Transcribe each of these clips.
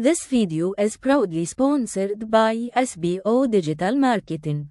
This video is proudly sponsored by SBO Digital Marketing.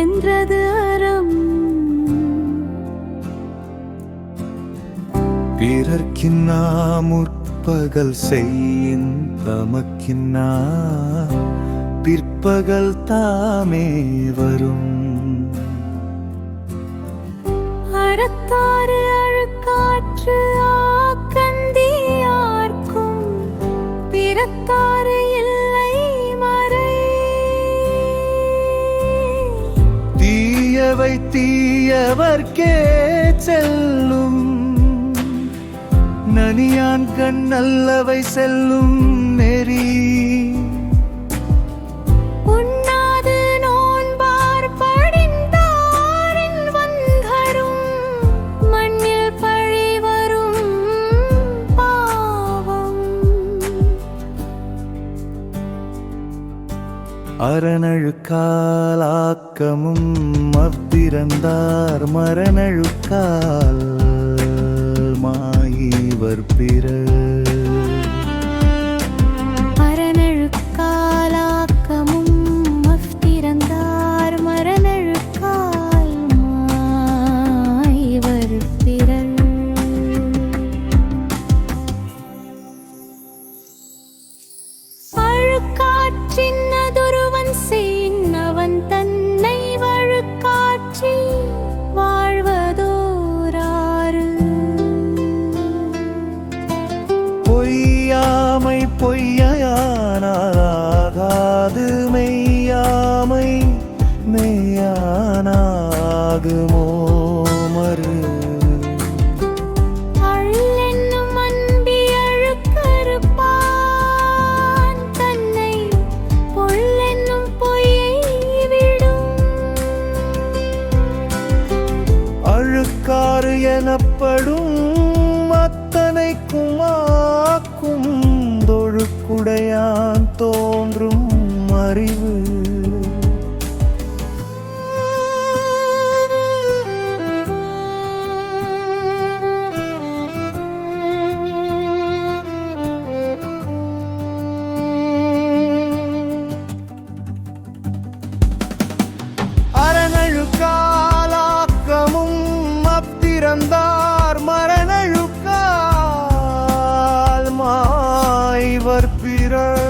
என்றது அறம். பிறர்க்கின்னா முற்பகல் செய்யின் தமக்கின்னா பிற்பகல் தாமே வரும். அறத்தாறு அழுக்காற்று தீயவர்க்கே செல்லும் நனியான் கண் நல்லவை செல்லும் நெறி. அரணழுக்காலாக்கமும் மவ்திறந்தார் மரணழுக்கால் மாயிவர் பிற அரணழுக்காலாக்கமும் மவ்திறந்தார் மரணழுக்கால் மாயிவர் ஆகுமோ மறு? அழுக்காறு எனப்படும் அத்தனைக்கும் ஆக்கும் தொழுக்குடையான் தோன்றும் அறிவு. respirar.